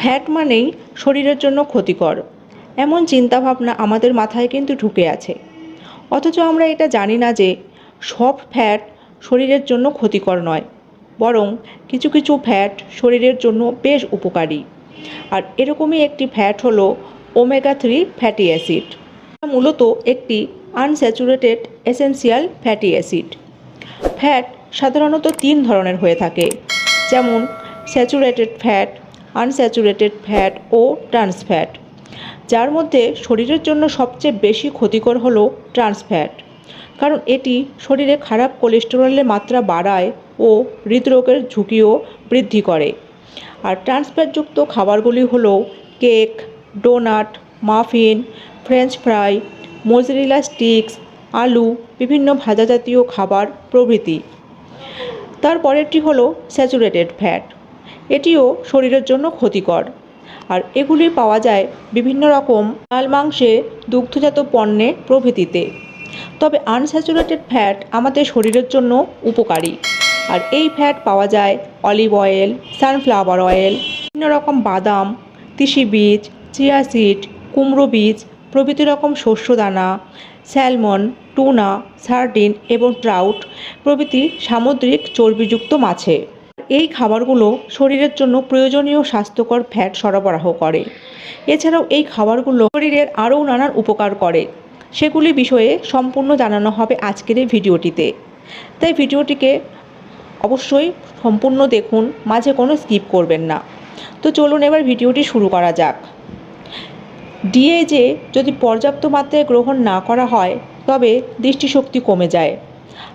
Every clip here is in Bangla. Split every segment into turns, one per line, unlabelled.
ফ্যাট মানেই শরীরের জন্য ক্ষতিকর। এমন চিন্তাভাবনা আমাদের মাথায় কিন্তু ঢুকে আছে। অথচ আমরা এটা জানি না যে সব ফ্যাট শরীরের জন্য ক্ষতিকর নয়, বরং কিছু কিছু ফ্যাট শরীরের জন্য বেশ উপকারী। আর এরকমই একটি ফ্যাট হলো ওমেগা থ্রি ফ্যাটি অ্যাসিড। মূলত একটি unsaturated essential fatty acid. Fat সাধারণত তিন ধরনের হয়ে থাকে, যেমন স্যাচুরেটেড ফ্যাট আনস্যাচুরেটেড ফ্যাট ও ট্রান্স ফ্যাট যার মধ্যে শরীরের জন্য সবচেয়ে বেশি ক্ষতিকর হলো ট্রান্স ফ্যাট কারণ এটি শরীরে খারাপ কোলেস্টেরলের মাত্রা বাড়ায় ও হৃদরোগের ঝুঁকিও বৃদ্ধি করে। আর ট্রান্স ফ্যাটযুক্ত খাবারগুলি হলো cake donut muffin French fry mozzarella sticks আলু, বিভিন্ন ভাজা জাতীয় খাবার প্রভৃতি। তারপরেরটি হলো স্যাচুরেটেড ফ্যাট এটিও শরীরের জন্য ক্ষতিকর। আর এগুলি পাওয়া যায় বিভিন্ন রকম লাল মাংসে দুগ্ধজাত পণ্যে প্রভৃতিতে। তবে আনস্যাচুরেটেড ফ্যাট আমাদের শরীরের জন্য উপকারী। আর এই ফ্যাট পাওয়া যায় অলিভ অয়েল, সানফ্লাওয়ার অয়েল, বিভিন্ন রকম বাদাম, তিসি বীজ, চিয়া সিড, কুমড়ো বীজ, প্রভৃতি রকম শস্যদানা, স্যালমন, টুনা, সার্ডিন এবং ট্রাউট প্রভৃতি সামুদ্রিক চর্বিযুক্ত মাছে। এই খাবারগুলো শরীরের জন্য প্রয়োজনীয় স্বাস্থ্যকর ফ্যাট সরবরাহ করে। এছাড়াও এই খাবারগুলো শরীরের আরও নানান উপকার করে। সেগুলি বিষয়ে সম্পূর্ণ জানানো হবে আজকের এই ভিডিওটিতে। তাই ভিডিওটিকে অবশ্যই সম্পূর্ণ দেখুন, মাঝে কোনো স্কিপ করবেন না। তো চলুন এবার ভিডিওটি শুরু করা যাক। ডিএজে যদি পর্যাপ্ত মাত্রায় গ্রহণ না করা হয়, তবে দৃষ্টিশক্তি কমে যায়।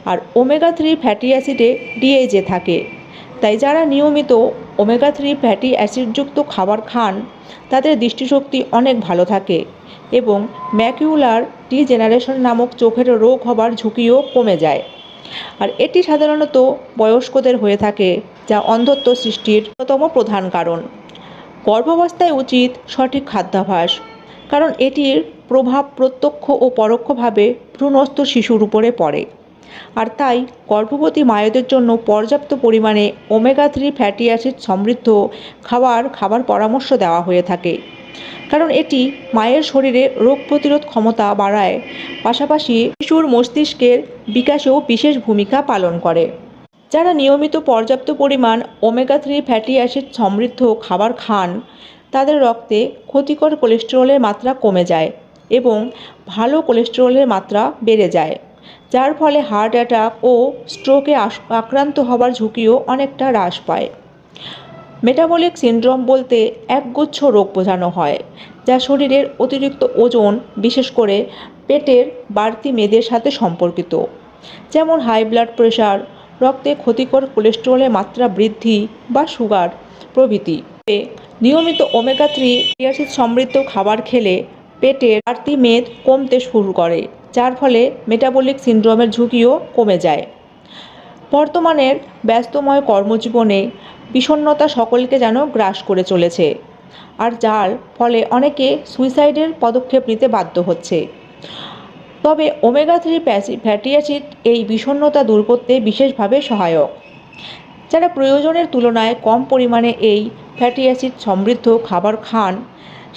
আর ওমেগা থ্রি ফ্যাটি অ্যাসিডে ডিএজে থাকে। তাই যারা নিয়মিত ওমেগা থ্রি ফ্যাটি অ্যাসিডযুক্ত খাবার খান, তাদের দৃষ্টিশক্তি অনেক ভালো থাকে এবং ম্যাকিউলার ডিজেনারেশন নামক চোখের রোগ হবার ঝুঁকিও কমে যায়। আর এটি সাধারণত বয়স্কদের হয়ে থাকে, যা অন্ধত্ব সৃষ্টির অন্যতম প্রধান কারণ। গর্ভাবস্থায় উচিত সঠিক খাদ্যাভ্যাস, কারণ এটির প্রভাব প্রত্যক্ষ ও পরোক্ষভাবে ভ্রূণস্থ শিশুর উপরে পড়ে। আর তাই গর্ভবতী মায়েদের জন্য পর্যাপ্ত পরিমাণে ওমেগা থ্রি ফ্যাটি অ্যাসিড সমৃদ্ধ খাবার খাবার পরামর্শ দেওয়া হয়ে থাকে। কারণ এটি মায়ের শরীরে রোগ প্রতিরোধ ক্ষমতা বাড়ায়। পাশাপাশি শিশুর মস্তিষ্কের বিকাশেও বিশেষ ভূমিকা পালন করে। যারা নিয়মিত পর্যাপ্ত পরিমাণ ওমেগা থ্রি ফ্যাটি অ্যাসিড সমৃদ্ধ খাবার খান, তাদের রক্তে ক্ষতিকর কোলেস্টেরলের মাত্রা কমে যায় এবং ভালো কোলেস্টেরলের মাত্রা বেড়ে যায়। যার ফলে হার্ট অ্যাটাক ও স্ট্রোকে আক্রান্ত হবার ঝুঁকিও অনেকটা হ্রাস পায়। মেটাবলিক সিন্ড্রোম বলতে একগুচ্ছ রোগ বোঝানো হয়, যা শরীরের অতিরিক্ত ওজন, বিশেষ করে পেটের বাড়তি মেদের সাথে সম্পর্কিত। যেমন হাই ব্লাড প্রেশার রক্তে ক্ষতিকর কোলেস্টেরলের মাত্রা বৃদ্ধি বা সুগার প্রভৃতি। নিয়মিত ওমেগা থ্রি সমৃদ্ধ খাবার খেলে পেটের বাড়তি মেদ কমতে শুরু করে। যার ফলে মেটাবলিক সিন্ড্রোমের ঝুঁকিও কমে যায়। বর্তমানের ব্যস্তময় কর্মজীবনে বিষণ্ণতা সকলকে যেন গ্রাস করে চলেছে, আর যার ফলে অনেকে সুইসাইডের পদক্ষেপ নিতে বাধ্য হচ্ছে। তবে ওমেগা থ্রি ফ্যাটি অ্যাসিড এই বিষণ্ণতা দূর করতে বিশেষভাবে সহায়ক। যারা প্রয়োজনের তুলনায় কম পরিমাণে এই ফ্যাটি অ্যাসিড সমৃদ্ধ খাবার খান,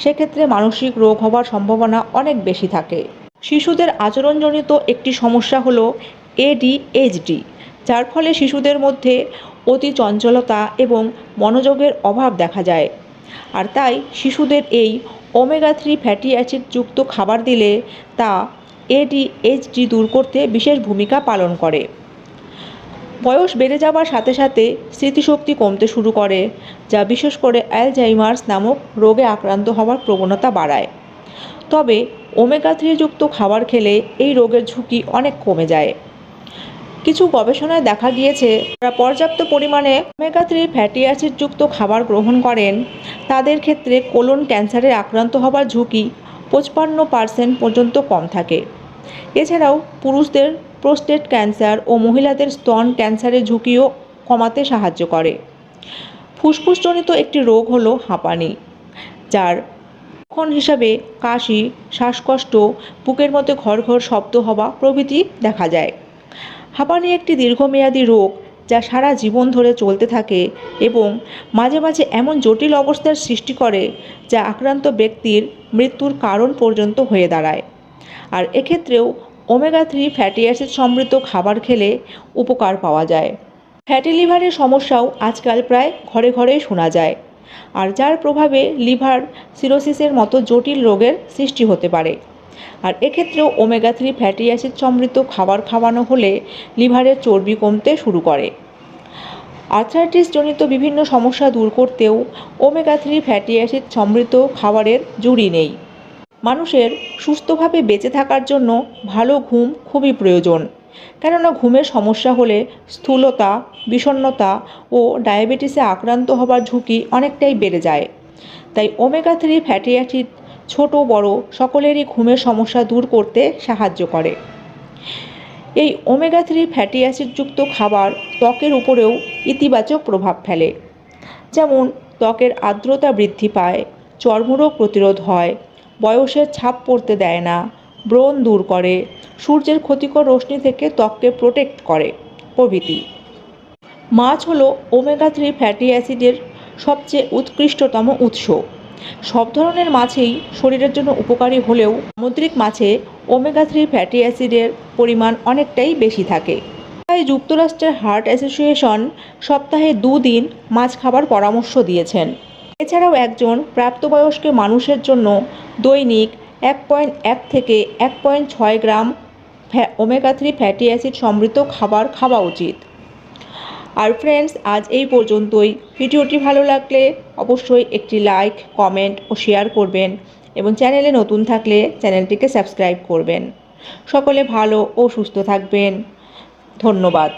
সেক্ষেত্রে মানসিক রোগ হবার সম্ভাবনা অনেক বেশি থাকে। শিশুদের আচরণজনিত একটি সমস্যা হলো এডিএইচডি যার ফলে শিশুদের মধ্যে অতি চঞ্চলতা এবং মনোযোগের অভাব দেখা যায়। আর তাই শিশুদের এই ওমেগা থ্রি ফ্যাটি অ্যাসিডযুক্ত খাবার দিলে তা এডিএইচডি দূর করতে বিশেষ ভূমিকা পালন করে। বয়স বেড়ে যাওয়ার সাথে সাথে স্মৃতিশক্তি কমতে শুরু করে, যা বিশেষ করে অ্যালজাইমার্স নামক রোগে আক্রান্ত হওয়ার প্রবণতা বাড়ায়। তবে ওমেগা থ্রিযুক্ত খাবার খেলে এই রোগের ঝুঁকি অনেক কমে যায়। কিছু গবেষণায় দেখা গিয়েছে, যারা পর্যাপ্ত পরিমাণে ওমেগা থ্রি ফ্যাটি অ্যাসিডযুক্ত খাবার গ্রহণ করেন, তাদের ক্ষেত্রে কোলন ক্যান্সারে আক্রান্ত হবার ঝুঁকি পঁচপান্ন পার্সেন্ট পর্যন্ত কম থাকে। এছাড়াও পুরুষদের প্রোস্টেট ক্যান্সার ও মহিলাদের স্তন ক্যান্সারের ঝুঁকিও কমাতে সাহায্য করে। ফুসফুসজনিত একটি রোগ হলো হাঁপানি, যার লক্ষণ হিসাবে কাশি, শ্বাসকষ্ট, বুকের মধ্যে ঘর ঘর শব্দ হওয়া প্রভৃতি দেখা যায়। হাঁপানি একটি দীর্ঘমেয়াদী রোগ যা সারা জীবন ধরে চলতে থাকে এবং মাঝে মাঝে এমন জটিল অবস্থার সৃষ্টি করে যা আক্রান্ত ব্যক্তির মৃত্যুর কারণ পর্যন্ত হয়ে দাঁড়ায়। আর এক্ষেত্রেও ওমেগা থ্রি ফ্যাটি অ্যাসিড সমৃদ্ধ খাবার খেলে উপকার পাওয়া যায়। ফ্যাটি লিভারের সমস্যাও আজকাল প্রায় ঘরে ঘরেই শোনা যায়। আর যার প্রভাবে লিভার সিরোসিসের মতো জটিল রোগের সৃষ্টি হতে পারে। আর এক্ষেত্রেও ওমেগা থ্রি ফ্যাটি অ্যাসিড সমৃদ্ধ খাবার খাওয়ানো হলে লিভারের চর্বি কমতে শুরু করে। আর্থ্রাইটিস জনিত বিভিন্ন সমস্যা দূর করতেও ওমেগা থ্রি ফ্যাটি অ্যাসিড সমৃদ্ধ খাবারের জুড়ি নেই। মানুষের সুস্থভাবে বেঁচে থাকার জন্য ভালো ঘুম খুবই প্রয়োজন। কেননা ঘুমের সমস্যা হলে স্থূলতা, বিষণ্ণতা ও ডায়াবেটিসে আক্রান্ত হবার ঝুঁকি অনেকটাই বেড়ে যায়। তাই ওমেগা থ্রি ফ্যাটি অ্যাসিড ছোট, বড় সকলেরই ঘুমের সমস্যা দূর করতে সাহায্য করে। এই ওমেগা থ্রি ফ্যাটি অ্যাসিডযুক্ত খাবার ত্বকের উপরেও ইতিবাচক প্রভাব ফেলে। যেমন, ত্বকের আর্দ্রতা বৃদ্ধি পায়, চর্মরোগ প্রতিরোধ হয়, বয়সের ছাপ পড়তে দেয় না ব্রণ দূর করে। সূর্যের ক্ষতিকর রশ্মি থেকে ত্বককে প্রোটেক্ট করে প্রভৃতি। মাছ হলো ওমেগা থ্রি ফ্যাটি অ্যাসিডের সবচেয়ে উৎকৃষ্টতম উৎস। সব ধরনের মাছেই শরীরের জন্য উপকারী হলেও সামুদ্রিক মাছে ওমেগা থ্রি ফ্যাটি অ্যাসিডের পরিমাণ অনেকটাই বেশি থাকে। তাই যুক্তরাষ্ট্রের হার্ট অ্যাসোসিয়েশন সপ্তাহে দুদিন মাছ খাবার পরামর্শ দিয়েছেন। এছাড়াও একজন প্রাপ্তবয়স্ক মানুষের জন্য দৈনিক এক পয়েন্ট এক থেকে এক পয়েন্ট ছয় gram omega three fatty acid সমৃদ্ধ খাবার খাওয়া উচিত। আর ফ্রেন্ডস, আজ এই পর্যন্তই। ভিডিওটি ভালো লাগলে অবশ্যই একটি লাইক, কমেন্ট ও শেয়ার করবেন এবং চ্যানেলে নতুন থাকলে চ্যানেলটিকে সাবস্ক্রাইব করবেন। সকলে ভালো ও সুস্থ থাকবেন। ধন্যবাদ।